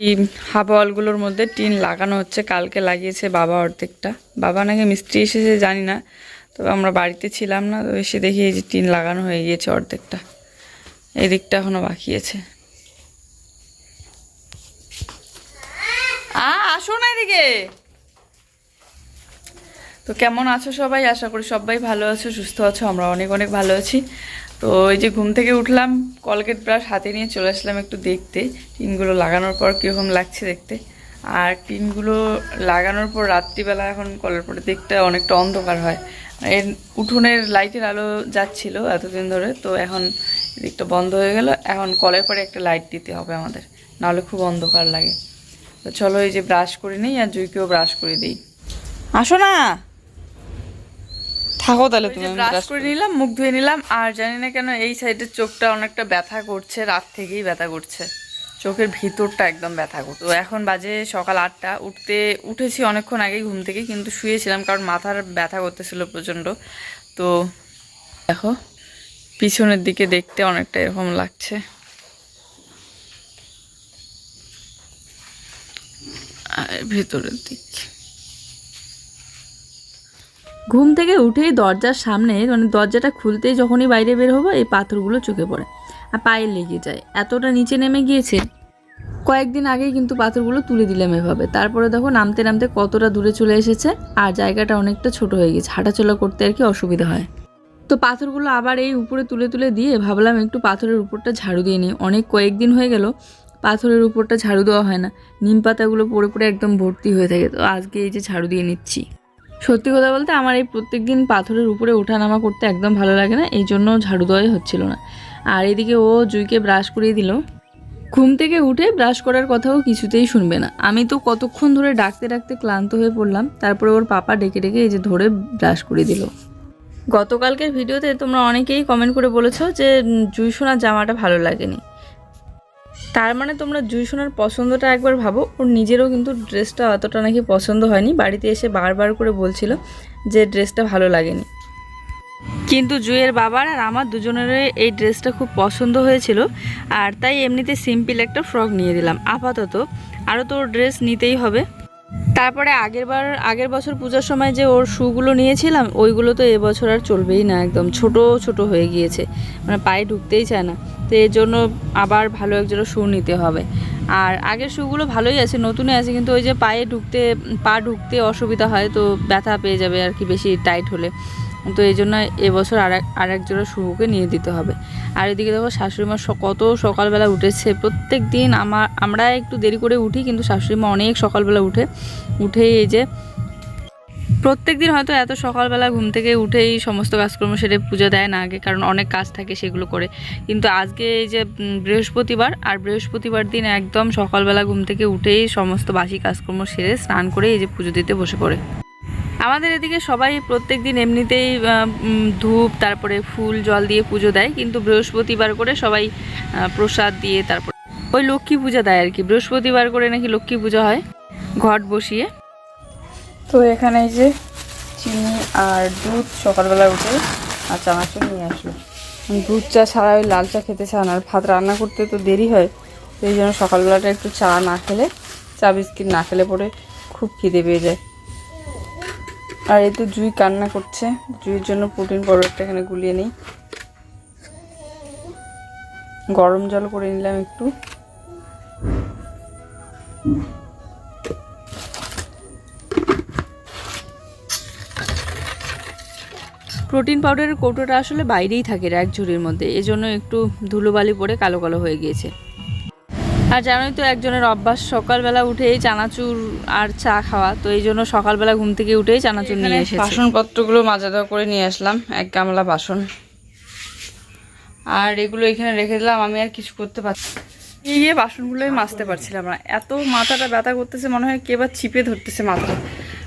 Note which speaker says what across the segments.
Speaker 1: এই হাফ ওয়ালগুলোর মধ্যে টিন লাগানো হচ্ছে, কালকে লাগিয়েছে বাবা অর্ধেকটা। বাবা নাকি মিস্ত্রি এসেছে, জানি না। তবে আমরা বাড়িতে ছিলাম না, তো এসে দেখি এই যে টিন লাগানো হয়ে গিয়েছে অর্ধেকটা। এই দিকটা এখনও বাকি আছে। আসো না এদিকে। তো কেমন আছো সবাই? আশা করি সবাই ভালো আছো, সুস্থ আছো, আমরা অনেক অনেক ভালো আছি। তো এই যে ঘুম থেকে উঠলাম, কলগেট ব্রাশ হাতে নিয়ে চলে আসলাম একটু দেখতে। টিনগুলো লাগানোর পর কীরকম লাগছে দেখতে। আর টিনগুলো লাগানোর পর রাত্রিবেলা এখন কলের পরে দেখতে অনেকটা অন্ধকার হয়। এর উঠোনের লাইটের আলো যাচ্ছিল এতদিন ধরে, তো এখন দিকটা বন্ধ হয়ে গেল। এখন কলের পরে একটা লাইট দিতে হবে আমাদের, নাহলে খুব অন্ধকার লাগে। তো চলো এই যে ব্রাশ করে নিই আর জুইকেও ব্রাশ করে দিই। আসো না! থাকো তাহলে তুমি ব্রাশ করে নিলাম মুখ ধুয়ে নিলাম আর জানি না কেন এই সাইডের চোখটা অনেকটা ব্যথা করছে রাত থেকেই ব্যথা করছে। চোখের ভিতরটা একদম ব্যথা করছে। তো এখন বাজে সকাল আটটা উঠতে উঠেছি অনেকক্ষণ আগেই ঘুম থেকে কিন্তু শুয়েছিলাম কারণ মাথার ব্যথা করতেছিল প্রচণ্ড। তো দেখো পিছনের দিকে দেখতে অনেকটা এরকম লাগছে। আর ভেতরের দিক।
Speaker 2: ঘুম থেকে উঠেই দরজার সামনে মানে দরজাটা খুলতেই যখনই বাইরে বের হব, এই পাথরগুলো চোখে পড়ে। আর পায়ে লেগে যায়। এতটা নিচে নেমে গিয়েছে, কয়েকদিন আগেই কিন্তু পাথরগুলো তুলে দিলাম এভাবে। তারপরে দেখো নামতে নামতে কতটা দূরে চলে এসেছে, আর জায়গাটা অনেকটা ছোট হয়ে গেছে। হাঁটাচলা করতে আর কি অসুবিধা হয়। তো পাথরগুলো আবার এই উপরে তুলে তুলে দিয়ে ভাবলাম একটু পাথরের উপরটা ঝাড়ু দিয়ে নিই। অনেক কয়েকদিন হয়ে গেল, পাথরের উপরটা ঝাড়ু দেওয়া হয় না। নিম পাতাগুলো পড়ে পড়ে একদম ভর্তি হয়ে থাকে। তো আজকে এই যে ঝাড়ু দিয়ে নিচ্ছি। সত্যি কথা বলতে আমার এই প্রত্যেক দিন পাথরের উপরে ওঠানামা করতে একদম ভালো লাগে না, এই জন্য ঝাড়ু দেওয়াই হচ্ছিল না। আর এদিকে ও জুইকে ব্রাশ করিয়ে দিল। ঘুম থেকে উঠে ব্রাশ করার কথাও কিছুতেই শুনবে না। আমি তো কতক্ষণ ধরে ডাকতে ডাকতে ক্লান্ত হয়ে পড়লাম, তারপরে ওর পাপা ডেকে ডেকে এই যে ধরে ব্রাশ করে দিল। গতকালকের ভিডিওতে তোমরা অনেকেই কমেন্ট করে বলেছ যে জুই সোনার জামাটা ভালো লাগেনি। তার মানে তোমরা জুই সোনার পছন্দটা একবার ভাবো। ওর নিজেরও কিন্তু ড্রেসটা অতটা নাকি পছন্দ হয়নি। বাড়িতে এসে বারবার করে বলছিল যে ড্রেসটা ভালো লাগেনি। কিন্তু জুয়ের বাবার আর আমার দুজনেরই এই ড্রেসটা খুব পছন্দ হয়েছিল। আর তাই এমনিতে সিম্পল একটা ফ্রক নিয়ে দিলাম আপাতত আরও তো ড্রেস নিতেই হবে। তারপরে আগের বার, আগের বছর পূজার সময় যে ওর শুগুলো নিয়েছিলাম, ওইগুলো তো এবছর আর চলবেই না একদম। ছোট ছোট হয়ে গিয়েছে। মানে পায়ে ঢুকতেই চায় না। তো এর জন্য আবার ভালো একজোড়া শু নিতে হবে। আর আগের শুগুলো ভালোই আছে, নতুনই আছে, কিন্তু ওই যে পায়ে ঢুকতে, পা ঢুকতে অসুবিধা হয়, তো ব্যথা পেয়ে যাবে আর কি বেশি টাইট হলে। তো এই জন্য এবছর আর আর এক জোড়া শুকে নিয়ে দিতে হবে। আর এদিকে দেখো শাশুড়ি মা স- কত সকালবেলা উঠেছে। প্রত্যেক দিন আমার আমরা একটু দেরি করে উঠি, কিন্তু শাশুড়ি মা অনেক সকালবেলা উঠে উঠেই এই যে প্রত্যেক দিন হয়তো এত সকালবেলা ঘুম থেকে উঠেই সমস্ত কাজকর্ম সেরে পুজো দেয় না আগে, কারণ অনেক কাজ থাকে সেগুলো করে। কিন্তু আজকে এই যে বৃহস্পতিবার, আর বৃহস্পতিবার দিন একদম সকালবেলা ঘুম থেকে উঠেই সমস্ত বাসি কাজকর্ম সেরে স্নান করে এই যে পুজো দিতে বসে পড়ে। আমাদের এদিকে সবাই প্রত্যেক দিন এমনিতেই ধূপ, তারপরে ফুল, জল দিয়ে পুজো দেয়, কিন্তু বৃহস্পতিবার করে সবাই প্রসাদ দিয়ে তারপর ওই লক্ষ্মী পূজা দেয় আর কি বৃহস্পতিবার করে নাকি লক্ষ্মী পূজা হয় ঘট বসিয়ে।
Speaker 1: তো এখানে যে চিনি আর দুধ সকালবেলা উঠে আর চানাচুর নিয়ে আসলো। দুধ চা ছাড়া ওই লাল চা খেতে চান আর ভাত রান্না করতে তো দেরি হয়, তো এই জন্য সকালবেলাটা একটু চা না খেলে, চা বিস্কিট না খেলে পরে খুব খিদে পেয়ে যায়। আর এই তো জুই কান্না করছে। জুইয়ের জন্য প্রোটিন পাউডারটা এখানে গুলিয়ে নিই। গরম জল করে নিলাম একটু।
Speaker 2: প্রোটিন পাউডারের কৌটোটা আসলে বাইরেই থাকে এক ঝুড়ির মধ্যে। এজন্য একটু ধুলোবালি পড়ে কালো কালো হয়ে গিয়েছে। আর জানোই তো একজনের অভ্যাস সকালবেলা উঠেই চানাচুর আর চা খাওয়া তো এই জন্য সকালবেলা ঘুম থেকে উঠেই চানাচুর নিয়ে এসেছে।
Speaker 1: বাসনপত্রগুলো মাজা দেওয়া করে নিয়ে আসলাম এক গামলা বাসন। আর এগুলো এখানে রেখে দিলাম আমি আর কিছু করতে পারছি। এই গিয়ে বাসনগুলোই মাজতে পারছিলাম না। এত মাথাটা ব্যথা করতেছে মনে হয় কে বা চিপে ধরতেছে মাথা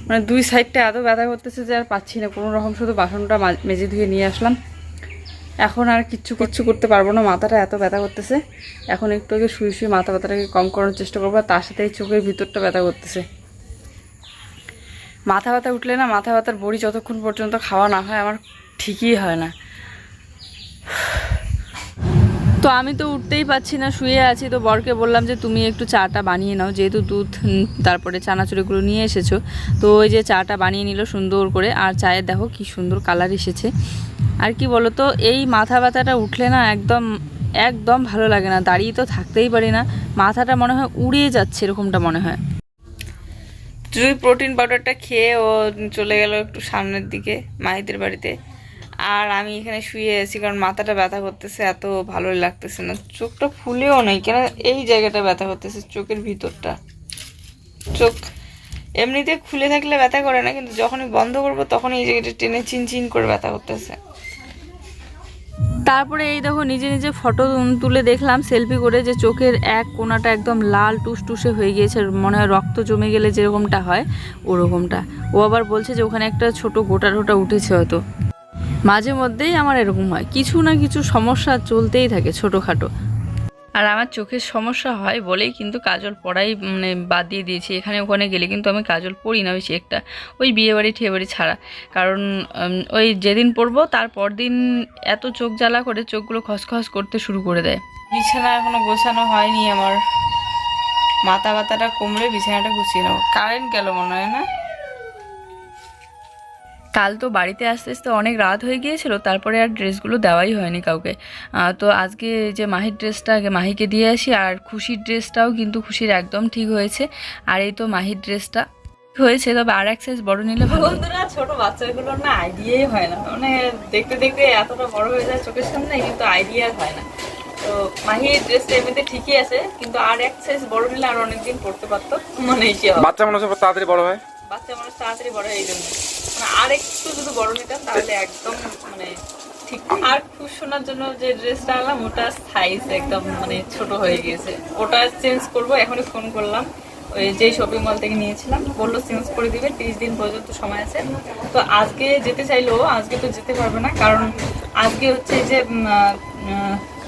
Speaker 1: মানে দুই সাইডটা এত ব্যথা করতেছে যে আর পাচ্ছি না। কোনো রকম শুধু বাসনটা মেজে ধুয়ে নিয়ে আসলাম। এখন আর কিচ্ছু কিচ্ছু করতে পারব না, মাথাটা এত ব্যথা করতেছে। এখন একটু আগে শুয়ে শুয়ে মাথা ব্যথাটাকে কম করার চেষ্টা করব তার সাথে এই চোখের ভিতরটা ব্যথা করতেছে। মাথা ব্যথা উঠলে না, মাথা ব্যথার বড়ি যতক্ষণ পর্যন্ত খাওয়া না হয়, আমার ঠিকই হয় না।
Speaker 2: তো আমি তো উঠতেই পাচ্ছি না, শুয়ে আছি। তো বরকে বললাম যে, তুমি একটু চাটা বানিয়ে নাও, যেহেতু দুধ তারপরে চানাচুরিগুলো নিয়ে এসেছ। তো ওই যে চাটা বানিয়ে নিল সুন্দর করে, আর চায়ের দেখো কি সুন্দর কালার এসেছে। আর কি বলো তো এই মাথা ব্যথাটা উঠলে না একদম একদম ভালো লাগে না, দাঁড়িয়ে তো থাকতেই পারি না, মাথাটা মনে হয় উড়িয়ে যাচ্ছে এরকমটা মনে হয়।
Speaker 1: জুই প্রোটিন পাউডারটা খেয়ে ও চলে গেল একটু সামনের দিকে মাহিদের বাড়িতে। আর আমি এখানে শুয়ে আছি কারণ মাথাটা ব্যথা করতেছে, এত ভালো লাগতেছে না। চোখটা ফুলেও নেই, কেন এই জায়গাটা ব্যথা করতেছে, চোখের ভিতরটা। চোখ এমনিতে খুলে থাকলে ব্যথা করে না, কিন্তু যখনই বন্ধ করব তখন এই জায়গাটা টেনে চিন চিন করে ব্যথা করতেছে।
Speaker 2: তারপরে এই দেখো নিজে নিজে ফটো তুলে দেখলাম সেলফি করে যে চোখের এক কোনাটা একদম লাল টুসটুসে হয়ে গিয়েছে, মনে হয় রক্ত জমে গেলে যেরকমটা হয় ওরকমটা। ও আবার বলছে যে ওখানে একটা ছোট গোটা টোটা উঠেছে হয়তো। মাঝে মধ্যেই আমার এরকম হয়। কিছু না কিছু সমস্যা চলতেই থাকে ছোটোখাটো। আর আমার চোখের সমস্যা হয় বলেই কিন্তু কাজল পড়াই মানে বাদ দিয়ে দিয়েছি। এখানে ওখানে গেলে কিন্তু আমি কাজল পড়ি না বেশি একটা। ওই বিয়েবাড়ি ঠিয়েবাড়ি ছাড়া। কারণ ওই যেদিন পড়ব তারপর দিন এত চোখ জ্বালা করে চোখগুলো খসখস করতে শুরু করে দেয়।
Speaker 1: বিছানা এখনও গোছানো হয়নি আমার। মাথা ব্যথাটা কমলে বিছানাটা গুছিয়ে নেব। কারেন্ট গেল মনে হয় না?
Speaker 2: কাল তো বাড়িতে আসতে আসতে অনেক রাত হয়ে গিয়েছিল তারপরে আর ড্রেসগুলো দেওয়াই হয়নি কাউকে। তো আজকে যে মাহির ড্রেসটা আগে মাহিকে দিয়ে আসি আর খুশির ড্রেসটাও কিন্তু খুশির একদম ঠিক হয়েছে আর এই তো মাহির ড্রেসটা হয়েছে তবে আর এক সাইজ বড় নিলে ভালো। হতো।
Speaker 1: বন্ধুরা ছোট বাচ্চাগুলোর না আইডিয়াই হয় না। মানে দেখতে দেখতে এতটা বড় হয়ে যায় চোখের সামনে কিন্তু আইডিয়া হয় না। তো মাহির ড্রেসটা এমনিতে ঠিকই আছে কিন্তু আর এক সাইজ বড় নিলে আর অনেকদিন পড়তে পারতো মানে
Speaker 3: বাচ্চা মানুষ তাড়াতাড়ি বড় হয়।
Speaker 1: বাচ্চা মানুষ তাড়াতাড়ি বড় হয় জন্য মানে আর একটু যদি বড় নিতাম তাহলে একদম মানে ঠিক আর খুব শোনার জন্য যে ড্রেসটা আনলাম, ওটা সাইজ একদম মানে ছোট হয়ে গিয়েছে ওটা চেঞ্জ করব, এখনই ফোন করলাম। ওই যে শপিং মল থেকে নিয়েছিলাম, বলল চেঞ্জ করে দিবে, তিরিশ দিন পর্যন্ত সময় আছে। তো আজকে যেতে চাইলেও আজকে তো যেতে পারবে না, কারণ আজকে হচ্ছে যে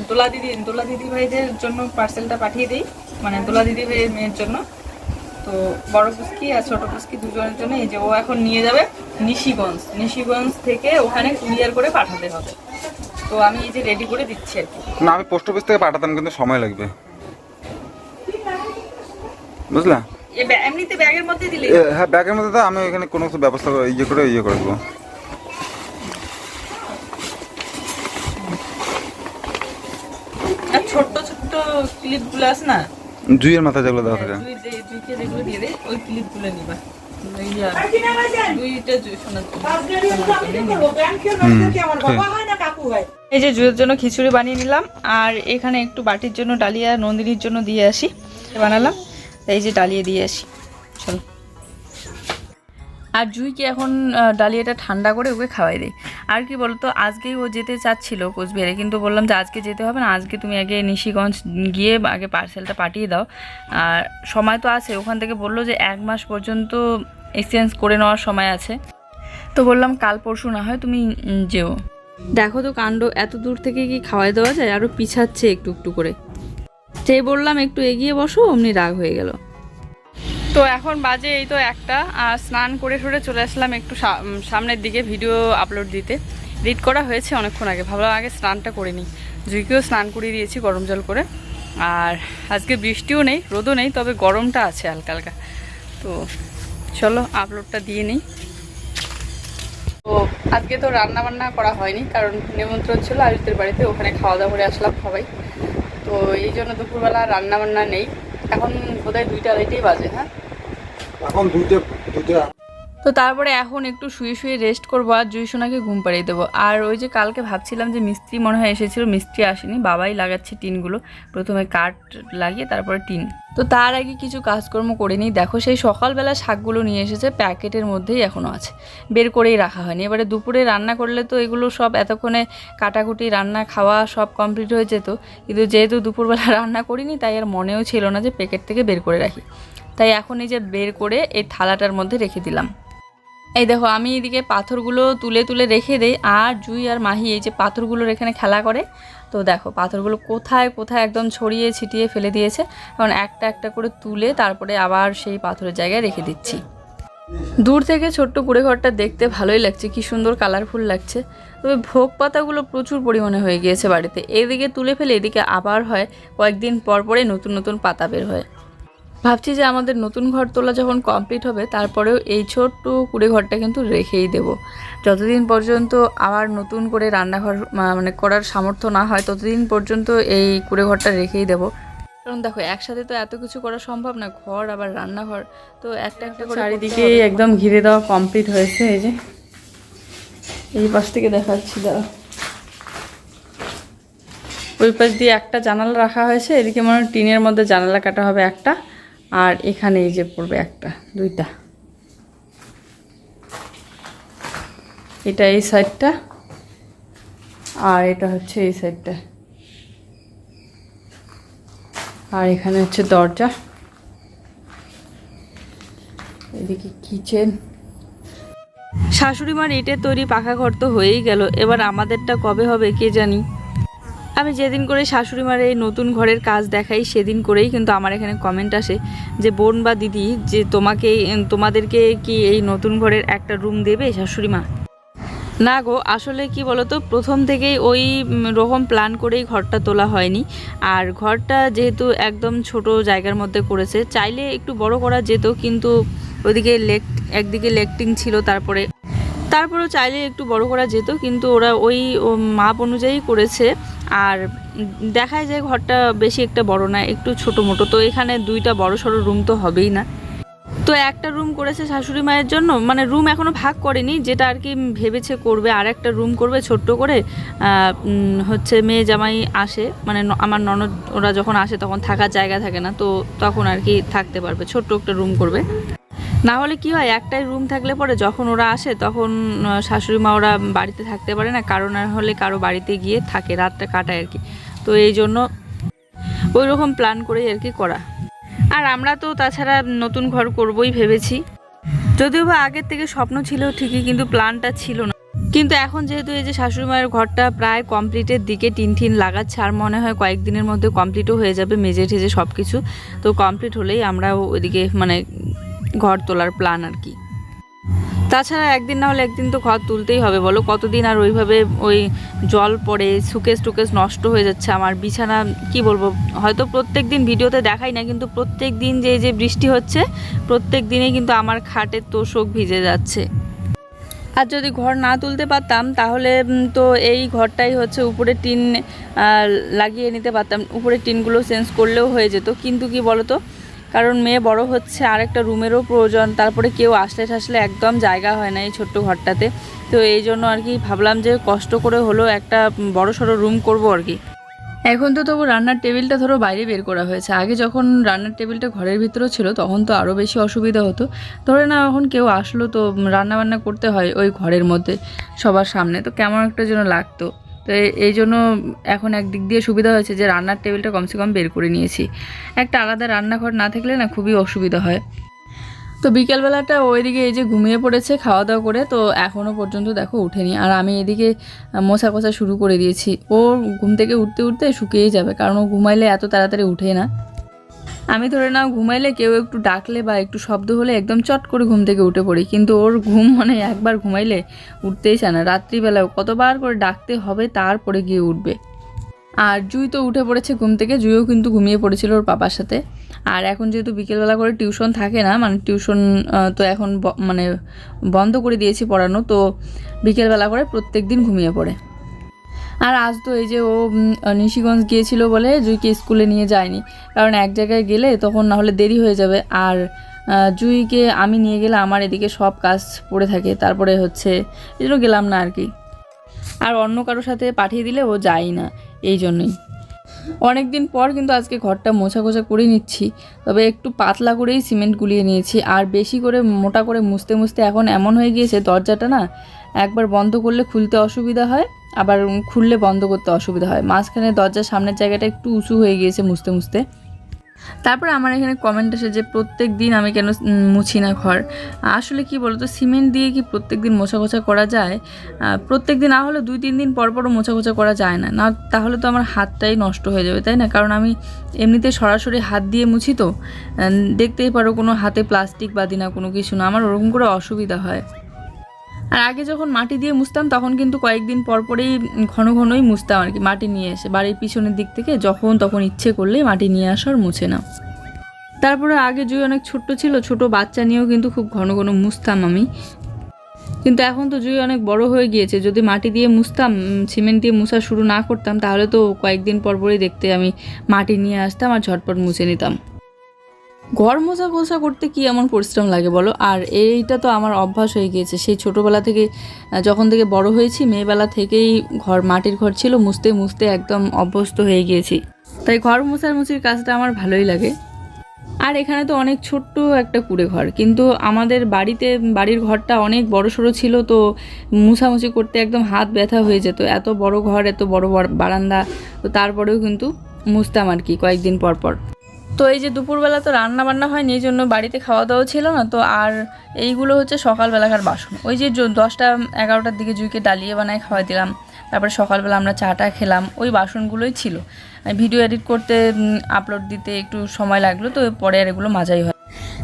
Speaker 1: দোলা দিদি দোলা দিদি ভাইদের জন্য পার্সেলটা পাঠিয়ে দিই। মানে দোলা দিদি ভাইয়ের মেয়ের জন্য। তো বড় পুস্কি আর ছোট পুস্কি দুজনের জন্য এই যে ও এখন নিয়ে যাবে নিশিগঞ্জ। নিশিগঞ্জ থেকে ওখানে কুরিয়ার করে পাঠাতে হবে। তো আমি এই যে রেডি করে দিচ্ছি আর কি।
Speaker 3: না আমি পোস্ট অফিস থেকে পাঠাতাম কিন্তু সময় লাগবে। বুঝলা?
Speaker 1: এমনিতে ব্যাগের মধ্যে দিলে
Speaker 3: হ্যাঁ ব্যাগের মধ্যে তো আমি এখানে কোনো কিছু ব্যবস্থা করে ইয়ে করে ইয়ে করে দেবো।
Speaker 1: আর ছোট্ট ছোট্ট ক্লিপগুলো আছে না?
Speaker 3: জুইয়ের মাথা যেগুলো দেওয়া থাকে।
Speaker 1: দুই যেগুলো দিয়ে দেয় ওই ক্লিপ নিবা। ওই আর দুইটা জুই শোনার জন্য। এই যে জুয়ের জন্য খিচুড়ি বানিয়ে নিলাম আর এখানে একটু বাটির জন্য ডালিয়া নন্দিনীর জন্য দিয়ে আসি। বানালাম এই যে ডালিয়ে দিয়ে আসি। চলো।
Speaker 2: আর জুইকে এখন ডালিয়াটা ঠান্ডা করে ওকে খাওয়াই দিই আর কি বলতো, আজকেই ও যেতে চাচ্ছিল কোচবিহারে, কিন্তু বললাম যে আজকে যেতে হবে না, আজকে তুমি আগে নিশিগঞ্জ গিয়ে আগে পার্সেলটা পাঠিয়ে দাও। আর সময় তো আছে, ওখান থেকে বলল যে এক মাস পর্যন্ত এক্সচেঞ্জ করে নেওয়ার সময় আছে। তো বললাম কাল পরশু না হয় তুমি যেও। দেখো তো কাণ্ড, এত দূর থেকে কি খাওয়াই দেওয়া যায়? আরও পিছাচ্ছে একটু একটু করে। সেই বললাম একটু এগিয়ে বসো, অমনি রাগ হয়ে গেল।
Speaker 1: তো এখন বাজে এই তো একটা, আর স্নান করে সরে চলে আসলাম একটু সামনের দিকে ভিডিও আপলোড দিতে। রিড করা হয়েছে অনেকক্ষণ আগে, ভাবলাম আগে স্নানটা করে নিই। জুইকেও স্নান করিয়ে দিয়েছি গরম জল করে। আর আজকে বৃষ্টিও নেই, রোদও নেই, তবে গরমটা আছে হালকা হালকা। তো চলো আপলোডটা দিয়ে নিই। তো আজকে তো রান্না বান্না করা হয়নি, কারণ নিমন্ত্রণ ছিল আয়ুষদের বাড়িতে, ওখানে খাওয়া দাওয়া করে আসলাম সবাই। তো এই জন্য দুপুরবেলা রান্না বান্না নেই। এখন বোধহয় দুইটা আড়াইটেই বাজে হ্যাঁ?
Speaker 3: এখন দুইটা দুইটা
Speaker 2: তো তারপরে এখন একটু শুয়ে শুয়ে রেস্ট করব আর জুই সোনাকে ঘুম পাড়িয়ে দেবো। আর ওই যে কালকে ভাবছিলাম যে মিস্ত্রি মনে হয় এসেছিল, মিস্ত্রি আসেনি, বাবাই লাগাচ্ছে টিনগুলো। প্রথমে কাঠ লাগিয়ে তারপরে টিন। তো তার আগে কিছু কাজকর্ম করে নিই। দেখো সেই সকালবেলা শাকগুলো নিয়ে এসেছে, প্যাকেটের মধ্যেই এখনও আছে। বের করেই রাখা হয়নি। এবারে দুপুরে রান্না করলে তো এগুলো সব এতক্ষণে কাটাকুটি, রান্না, খাওয়া সব কমপ্লিট হয়ে যেত। কিন্তু যেহেতু দুপুরবেলা রান্না করিনি, তাই আর মনেও ছিল না যে প্যাকেট থেকে বের করে রাখি। তাই এখন এই যে বের করে এই থালাটার মধ্যে রেখে দিলাম। এই দেখো, আমি এদিকে পাথরগুলো তুলে তুলে রেখে দেই, আর জুই আর মাহি এই যে পাথরগুলোর এখানে খেলা করে। তো দেখো, পাথরগুলো কোথায় কোথায় একদম ছড়িয়ে ছিটিয়ে ফেলে দিয়েছে। এখন একটা একটা করে তুলে তারপরে আবার সেই পাথরের জায়গায় রেখে দিচ্ছি। দূর থেকে ছোট্ট কুড়ে ঘরটা দেখতে ভালোই লাগছে, কি সুন্দর কালারফুল লাগছে। তবে ভোগ পাতাগুলো প্রচুর পরিমাণে হয়ে গিয়েছে বাড়িতে। এদিকে তুলে ফেলে এদিকে আবার হয়, কয়েকদিন পর পরে নতুন নতুন পাতা বের হয়। ভাবছি যে আমাদের নতুন ঘর তোলা যখন কমপ্লিট হবে তারপরেও এই ছোট্ট কুড়ে ঘরটা কিন্তু রেখেই দেব। যতদিন পর্যন্ত আবার নতুন করে রান্নাঘর মানে করার সামর্থ্য না হয় ততদিন পর্যন্ত এই কুড়ে ঘরটা রেখেই দেব। কারণ দেখো একসাথে তো এত কিছু করা সম্ভব না ঘর আবার রান্নাঘর তো একটা একটা করে
Speaker 1: চারিদিকে একদম ঘিরে দেওয়া কমপ্লিট হয়েছে এই যে। এই পাশ থেকে দেখাচ্ছি দাঁড়া ওই পাশ দিয়ে একটা জানালা রাখা হয়েছে এদিকে মনে হয় টিনের মধ্যে জানালা কাটা হবে একটা। আর এখানে এই যে পড়বে একটা, দুইটা। এটা এই সাইডটা আর এটা হচ্ছে এই সাইডটা। আর এখানে হচ্ছে দরজা। এদিকে কিচেন।
Speaker 2: শাশুড়ি মার ইটের তৈরি পাকা ঘর তো হয়েই গেল, এবার আমাদেরটা কবে হবে কে জানি। আমি যেদিন করে শাশুড়ি মার এই নতুন ঘরের কাজ দেখাই, সেদিন করেই কিন্তু আমার এখানে কমেন্ট আসে যে, বোন বা দিদি, যে তোমাকে, তোমাদেরকে কি এই নতুন ঘরের একটা রুম দেবে শাশুড়ি মা? না গো, আসলে কি বলতো, প্রথম থেকেই ওই রকম প্ল্যান করেই ঘরটা তোলা হয়নি। আর ঘরটা যেহেতু একদম ছোট জায়গার মধ্যে করেছে, চাইলে একটু বড় করা যেত, কিন্তু ওইদিকে লেক, একদিকে লেকটিং ছিল, তারপরে তারপরেও চাইলে একটু বড় করা যেত, কিন্তু ওরা ওই মাপ অনুযায়ী করেছে। আর দেখায় যায় ঘরটা বেশি একটা বড় না, একটু ছোট মোটো। তো এখানে দুইটা বড় সড়ো রুম তো হবেই না। তো একটা রুম করেছে শাশুড়ি মায়ের জন্য মানে রুম এখনও ভাগ করেনি, যেটা আর কি ভেবেছে করবে, আর একটা রুম করবে ছোট্ট করে। হচ্ছে মেয়ে জামাই আসে মানে আমার ননদ, ওরা যখন আসে তখন থাকার জায়গা থাকে না, তো তখন আর কি থাকতে পারবে, ছোট্ট একটা রুম করবে। না হলে কি হয়, একটাই রুম থাকলে পরে যখন ওরা আসে তখন শাশুড়ি মা ওরা বাড়িতে থাকতে পারে না। কারও না হলে কারও বাড়িতে গিয়ে থাকে, রাতটা কাটায় আর কি। তো এই জন্য ওই রকম প্ল্যান করেই আর কি করা। আর আমরা তো তাছাড়া নতুন ঘর করবই ভেবেছি। যদিও বা আগের থেকে স্বপ্ন ছিল ঠিকই, কিন্তু প্ল্যানটা ছিল না। কিন্তু এখন যেহেতু এই যে শাশুড়ি মায়ের ঘরটা প্রায় কমপ্লিটের দিকে টিন টিন লাগাচ্ছে, আর মনে হয় কয়েকদিনের মধ্যে কমপ্লিটও হয়ে যাবে মেজে ঠেজে সব কিছু তো কমপ্লিট হলেই আমরা ওইদিকে মানে ঘর তোলার প্ল্যান আর কি। তাছাড়া একদিন না হলে একদিন তো ঘর তুলতেই হবে, বলো? কতদিন আর ওইভাবে ওই জল পড়ে, সুকেস টুকেস নষ্ট হয়ে যাচ্ছে আমার, বিছানা কি বলব? হয়তো প্রত্যেক দিন ভিডিওতে দেখাই না, কিন্তু প্রত্যেক দিন যে যে বৃষ্টি হচ্ছে, প্রত্যেক দিনেই কিন্তু আমার খাটের তোষক ভিজে যাচ্ছে। আর যদি ঘর না তুলতে পারতাম, তাহলে তো এই ঘরটাই হচ্ছে উপরে টিন লাগিয়ে নিতে পারতাম। উপরে টিনগুলো চেঞ্জ করলেও হয়ে যেত। কিন্তু কি বলতো? কারণ মেয়ে বড় হচ্ছে আর একটা রুমেরও প্রয়োজন, তারপরে কেউ আসলে টাসলে একদম জায়গা হয় না এই ছোট্ট ঘরটাতে। তো এই জন্য আর কি ভাবলাম যে কষ্ট করে হলো একটা বড় সড়ো রুম করব আর কি। এখন তো তবু রান্নার টেবিলটা ধরো বাইরে বের করা হয়েছে। আগে যখন রান্নার টেবিলটা ঘরের ভিতরেও ছিল, তখন তো আরও বেশি অসুবিধা হতো। ধরে না এখন কেউ আসলো তো রান্না বান্না করতে হয় ওই ঘরের মধ্যে, সবার সামনে। তো কেমন একটা যেন লাগতো। তো এই জন্য এখন একদিক দিয়ে সুবিধা হয়েছে যে রান্নার টেবিলটা কমসে কম বের করে নিয়েছি। একটা আলাদা রান্নাঘর না থাকলে না খুবই অসুবিধা হয়। তো বিকেলবেলাটা ওইদিকে এই যে ঘুমিয়ে পড়েছে খাওয়া দাওয়া করে, তো এখনও পর্যন্ত দেখো উঠেনি আর আমি এদিকে মোছা কোছা শুরু করে দিয়েছি। ও ঘুম থেকে উঠতে উঠতে শুকিয়েই যাবে, কারণ ও ঘুমাইলে এত তাড়াতাড়ি উঠে না। আমি ধরে নাও ঘুমাইলে কেউ একটু ডাকলে বা একটু শব্দ হলে একদম চট করে ঘুম থেকে উঠে পড়ি। কিন্তু ওর ঘুম মানে একবার ঘুমাইলে উঠতেই চায় না। রাত্রিবেলাও কতবার করে ডাকতে হবে তারপরে গিয়ে উঠবে। আর জুই তো উঠে পড়েছে ঘুম থেকে, জুইও কিন্তু ঘুমিয়ে পড়েছিল ওর পাপার সাথে। আর এখন যেহেতু বিকেলবেলা করে টিউশন থাকে না মানে টিউশন তো এখন মানে বন্ধ করে দিয়েছি পড়ানো, তো বিকেলবেলা করে প্রত্যেক দিন ঘুমিয়ে পড়ে। আর আজ তো এই যে ও নিশিগঞ্জ গিয়েছিল বলে জুইকে স্কুলে নিয়ে যায়নি। কারণ এক জায়গায় গেলে তখন না হলে দেরি হয়ে যাবে। আর জুইকে আমি নিয়ে গেলে আমার এদিকে সব কাজ পড়ে থাকে। তারপরে হচ্ছে, এই জন্য গেলাম না আর কি। আর অন্য কারোর সাথে পাঠিয়ে দিলে ও যায় না, এই জন্যই। অনেক দিন পর কিন্তু আজকে ঘরটা মোছা কোছা করে নিচ্ছি। তবে একটু পাতলা করেই সিমেন্ট গুলিয়ে নিয়েছি। আর বেশি করে, মোটা করে মুছতে মুছতে এখন এমন হয়ে গিয়েছে দরজাটা না, একবার বন্ধ করলে খুলতে অসুবিধা হয়। আবার খুললে বন্ধ করতে অসুবিধা হয়। মাঝখানে দরজার সামনের জায়গাটা একটু উঁচু হয়ে গিয়েছে মুছতে মুছতে। তারপরে আমার এখানে কমেন্ট আসে যে, প্রত্যেক দিন আমি কেন মুছি না ঘর? আসলে কি বলতো, সিমেন্ট দিয়ে কি প্রত্যেক দিন মোছা কোছা করা যায়? প্রত্যেক দিন না হলে দুই, তিন দিন পর পরও মোছা কোছা করা যায় না। না, তাহলে তো আমার হাতটাই নষ্ট হয়ে যাবে, তাই না? কারণ আমি এমনিতে সরাসরি হাত দিয়ে মুছি তো। দেখতেই পারো কোনো হাতে প্লাস্টিক বাদি না কোনো কিছু না। আমার ওরকম করে অসুবিধা হয়। আর আগে যখন মাটি দিয়ে মুছতাম, তখন কিন্তু কয়েকদিন পর পরেই ঘন ঘনই মুছতাম আর কি, মাটি নিয়ে এসে। বাড়ির পিছনের দিক থেকে যখন তখন ইচ্ছে করলেই মাটি নিয়ে আসার মুছে না তারপরে আগে জুই অনেক ছোট্ট ছিল, ছোট বাচ্চা নিয়েও কিন্তু খুব ঘন ঘন মুছতাম আমি। কিন্তু এখন তো জুই অনেক বড় হয়ে গিয়েছে। যদি মাটি দিয়ে মুছতাম সিমেন্ট দিয়ে মুছা শুরু না করতাম, তাহলে তো কয়েকদিন পর পরই দেখতে আমি মাটি নিয়ে আসতাম আর ঝটপট মুছে নিতাম। ঘর মোছা কোছা করতে কি এমন পরিশ্রম লাগে বলো? আর এইটা তো আমার অভ্যাস হয়ে গিয়েছে। সেই ছোটোবেলা থেকে যখন থেকে বড় হয়েছি, মেয়েবেলা থেকেই ঘর, মাটির ঘর ছিল, মুছতে মুছতে একদম অভ্যস্ত হয়ে গিয়েছি। তাই ঘর মোছামুছির কাজটা আমার ভালোই লাগে। আর এখানে তো অনেক ছোট্ট একটা কুড়ে ঘর। কিন্তু আমাদের বাড়িতে, বাড়ির ঘরটা অনেক বড় সড়ো ছিল, তো মুছামুছি করতে একদম হাত ব্যথা হয়ে যেত। এত বড় ঘর, এত বড় বারান্দা, তো তারপরেও কিন্তু মুছতাম আর কি কয়েকদিন পর পর। তো এই যে দুপুরবেলা তো রান্না বান্না হয়নি, এই জন্য বাড়িতে খাওয়া দাওয়া ছিল না। তো আর এইগুলো হচ্ছে সকালবেলাকার বাসন। ওই যে দশটা, এগারোটার দিকে জুইকে ডালিয়ে বানায় খাওয়া দিলাম। তারপরে সকালবেলা আমরা চাটা খেলাম, ওই বাসনগুলোই ছিল। ভিডিও এডিট করতে আপলোড দিতে একটু সময় লাগল, তো পরে আর এগুলো মাজাই হয়।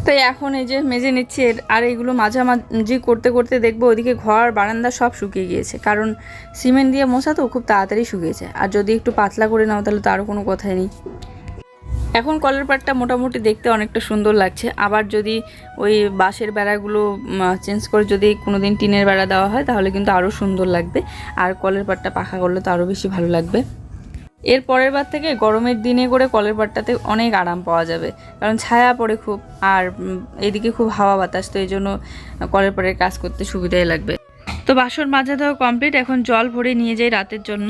Speaker 2: তাই এখন এই যে মেজে নিচ্ছি আর এইগুলো মাঝামাঝি করতে করতে দেখব ওদিকে ঘর, বারান্দা সব শুকিয়ে গিয়েছে। কারণ সিমেন্ট দিয়ে মশা তো খুব তাড়াতাড়ি শুকিয়েছে। আর যদি একটু পাতলা করে নাও তাহলে তো আরও কোনো কথাই নেই। এখন কলের পাটটা মোটামুটি দেখতে অনেকটা সুন্দর লাগছে। আবার যদি ওই বাঁশের বেড়াগুলো চেঞ্জ করে যদি কোনোদিন টিনের বেড়া দেওয়া হয়, তাহলে কিন্তু আরও সুন্দর লাগবে। আর কলের পাটটা পাখা করলে তো আরও বেশি ভালো লাগবে। এর পরের বার থেকে গরমের দিনে করে কলের পাটটাতে অনেক আরাম পাওয়া যাবে। কারণ ছায়া পড়ে খুব, আর এদিকে খুব হাওয়া বাতাস, তো এই জন্য কলের পাড়ের কাজ করতে সুবিধাই লাগবে। তো বাসন মাজা দেওয়া কমপ্লিট এখন জল ভরে নিয়ে যাই রাতের জন্য।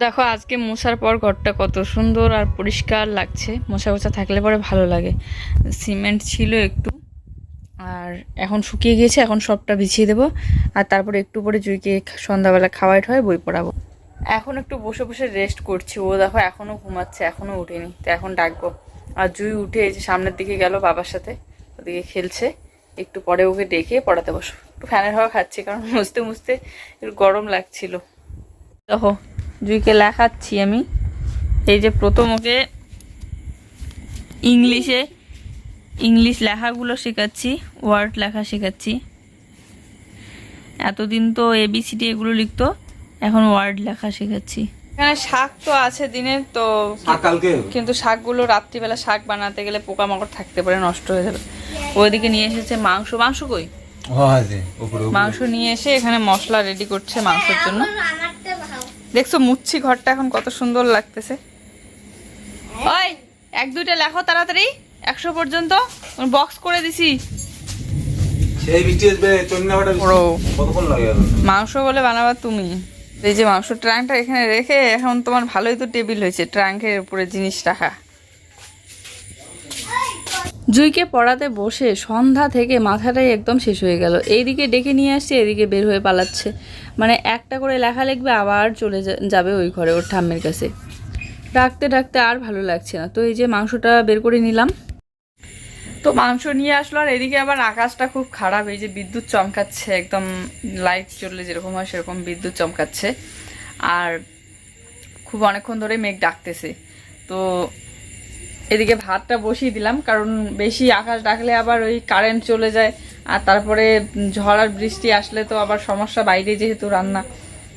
Speaker 2: দেখো, আজকে মোছার পর ঘরটা কত সুন্দর আর পরিষ্কার লাগছে। মোছা মোছা থাকলে পরে ভালো লাগে। সিমেন্ট ছিল একটু, আর এখন শুকিয়ে গিয়েছে, এখন সবটা বিছিয়ে দেবো। আর তারপরে একটু পরে জুইকে সন্ধ্যাবেলা খাওয়াই ঠাওয়াই বই পড়াবো। এখন একটু বসে বসে রেস্ট করছি। ও দেখো এখনও ঘুমাচ্ছে এখনও উঠেনি, তো এখন ডাকবো। আর জুই উঠে এই যে সামনের দিকে গেল বাবার সাথে, ওদিকে খেলছে। একটু পরে ওকে ডেকে পড়াতে বসো একটু ফ্যানের হাওয়া খাচ্ছি, কারণ মুছতে মুছতে একটু গরম লাগছিল। দেখো জুইকে লেখাচ্ছি আমি। এই যে প্রথম ওকে ইংলিশে ইংলিশ লেখাগুলো শেখাচ্ছি ওয়ার্ড লেখা শেখাচ্ছি। এতদিন তো এবিসিডি এগুলো লিখতো এখন ওয়ার্ড লেখা শেখাচ্ছি। এখানে শাক তো আছে দিনের তো কিন্তু শাকগুলো রাত্রিবেলা শাক বানাতে গেলে পোকামাকড় থাকতে পারে নষ্ট হয়ে যাবে। ওইদিকে নিয়ে এসেছে মাংস। মাংস কই? মাংস নিয়ে এসে এখানে মশলা রেডি করছে মাংসের জন্য। দেখছ মুচ্ছি ঘরটা এখন কত সুন্দর লাগতেছে। ওই এক দুইটা লেখো তাড়াতাড়ি একশো পর্যন্ত বক্স করে দিছি। মাংস বলে বানাবা তুমি। এই যে মাংস ট্রাঙ্কটা এখানে রেখে এখন তোমার ভালোই তো টেবিল হয়েছে ট্রাঙ্কের উপরে জিনিস রাখা জুইকে পড়াতে বসে সন্ধ্যা থেকে মাথাটাই একদম শেষ হয়ে গেল। এইদিকে ডেকে নিয়ে আসছে, এদিকে বের হয়ে পালাচ্ছে। মানে একটা করে লেখা লিখবে, আবার চলে যাবে ওই ঘরে ওর ঠাম্মের কাছে। ডাকতে ডাকতে আর ভালো লাগছে না। তো এই যে মাংসটা বের করে নিলাম। তো মাংস নিয়ে আসলো, আর এদিকে আবার আকাশটা খুব খারাপ। এই যে বিদ্যুৎ চমকাচ্ছে, একদম লাইট চললে যেরকম হয় সেরকম বিদ্যুৎ চমকাচ্ছে। আর খুব অনেকক্ষণ ধরে মেঘ ডাকতেছে। তো এদিকে ভাতটা বসিয়ে দিলাম, কারণ বেশি আকাশ ডাকলে আবার ওই কারেন্ট চলে যায়, আর তারপরে ঝড় আর বৃষ্টি আসলে তো আবার সমস্যা বাইরে যেহেতু রান্না,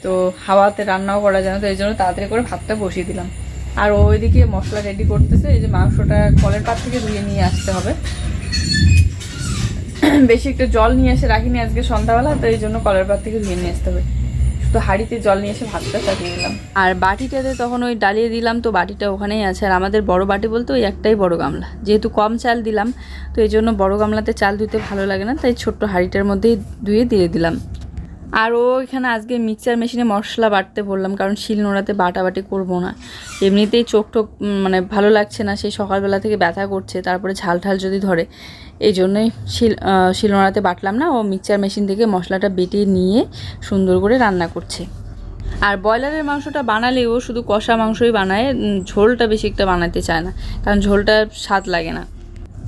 Speaker 2: তো হাওয়াতে রান্নাও করা যায় না, তো এই জন্য তাড়াতাড়ি করে ভাতটা বসিয়ে দিলাম। আর ওইদিকে মশলা রেডি করতেছে, এই যে মাংসটা কলের পাত থেকে ধুয়ে নিয়ে আসতে হবে। বেশি একটু জল নিয়ে এসে রাখিনি আজকে সন্ধ্যাবেলা, তো এই জন্য কলের পাত থেকে ধুয়ে নিয়ে আসতে হবে। শুধু হাঁড়িতে জল নিয়ে এসে ভাতটা চাপিয়ে দিলাম। আর বাটিটাতে তখন ওই ডালিয়ে দিলাম, তো বাটিটা ওখানেই আছে। আর আমাদের বড় বাটি বলতে ওই একটাই বড় গামলা। যেহেতু কম চাল দিলাম, তো এই জন্য বড় গামলাতে চাল ধুতে ভালো লাগে না, তাই ছোট্ট হাঁড়িটার মধ্যেই ধুয়ে দিয়ে দিলাম। আর ও এখানে আজকে মিক্সচার মেশিনে মশলা বাটতে বললাম, কারণ শিল নোড়াতে বাটাবাটি করব না। এমনিতেই চোখ টোক মানে ভালো লাগছে না সেই সকালবেলা থেকে ব্যথা করছে, তারপরে ঝাল ঠাল যদি ধরে, এই জন্যই শিল শিল নোড়াতে বাটলাম না, ও মিক্সার মেশিন থেকে মশলাটা বেটে নিয়ে সুন্দর করে রান্না করছে। আর ব্রয়লারের মাংসটা বানালেও শুধু কষা মাংসই বানায় ঝোলটা বেশি একটা বানাতে চায় না, কারণ ঝোলটা স্বাদ লাগে না।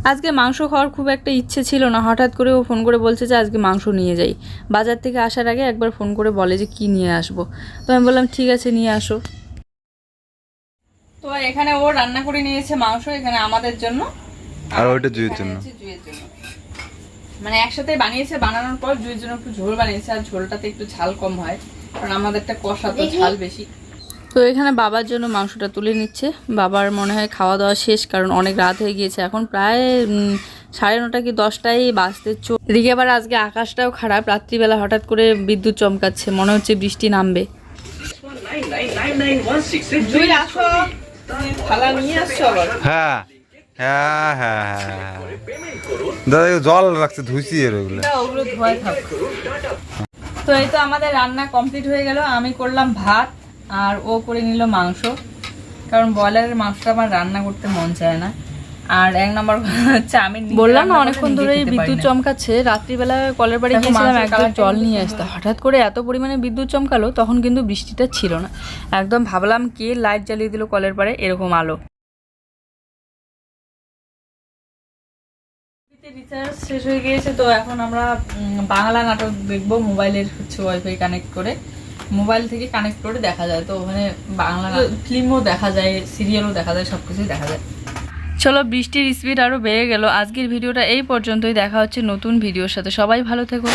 Speaker 2: আজকে মাংস খাওয়ার খুব একটা ইচ্ছে ছিল না। হঠাৎ করে ও ফোন করে বলছে যে আজকে মাংস নিয়ে যাই। বাজার থেকে আসার আগে একবার ফোন করে বলে যে কি নিয়ে আসব? তো আমি বললাম ঠিক আছে নিয়ে আসো।
Speaker 1: তো এখানে ও রান্না করে নিয়েছে মাংস এখানে আমাদের জন্য।
Speaker 3: আর ওইটা
Speaker 1: এখানে
Speaker 3: জন্য।
Speaker 1: জুইয়ের জন্য। মানে একসাথে বানিয়েছে বানানোর পর জুইয়ের জন্য একটু ঝোল বানিয়েছে আর ঝোলটাতে একটু ঝাল কম হয়। কারণ আমাদেরটা কষা তো ঝাল বেশি।
Speaker 2: তো এখানে বাবার জন্য মাংসটা তুলে নিচ্ছে। বাবার মনে হয় খাওয়া দাওয়া শেষ কারণ অনেক রাত হয়ে গিয়েছে। এখন প্রায় সাড়ে নটা কি দশটায় বাজতে চো এদিকে আবার আজকে আকাশটাও খারাপ। রাত্রিবেলা হঠাৎ করে বিদ্যুৎ চমকাচ্ছে মনে হচ্ছে বৃষ্টি নামবে।
Speaker 3: হ্যাঁ হ্যাঁ হ্যাঁ হ্যাঁ। দাদা জল রাখছে ধুইছি এর ওগুলো।
Speaker 1: ওগুলো ধোয়াই থাক। তো এই তো আমাদের রান্না কমপ্লিট হয়ে গেল। আমি করলাম ভাত। আর ও করে নিল মাংস। কারণ ব্রয়লারের মাংসটা আমার রান্না করতে মন চায় না। আর এক নম্বর হচ্ছে আমি
Speaker 2: বললাম না অনেকক্ষণ
Speaker 1: নিজে
Speaker 2: ধরে
Speaker 1: খেতে
Speaker 2: বিদ্যুৎ চমকাচ্ছে। রাত্রিবেলা কলের বাড়ি গিয়েছিলাম একদম জল নিয়ে আসতে। হঠাৎ করে এত পরিমাণে বিদ্যুৎ চমকালো তখন কিন্তু বৃষ্টিটা ছিল না। একদম ভাবলাম কে লাইট জ্বালিয়ে দিল কলের পাড়ে এরকম আলো।
Speaker 1: রিচার্জ শেষ হয়ে গিয়েছে তো এখন আমরা বাংলা নাটক দেখব মোবাইলের হচ্ছে ওয়াইফাই কানেক্ট করে। মোবাইল থেকে কানেক্ট করে দেখা যায়। তো ওখানে বাংলা ফিল্মও দেখা যায় সিরিয়ালও দেখা যায় সব কিছুই দেখা যায়।
Speaker 2: চলো বৃষ্টির স্পিড আরও বেড়ে গেল। আজকের ভিডিওটা এই পর্যন্তই। দেখা হচ্ছে নতুন ভিডিওর সাথে। সবাই ভালো থেকো।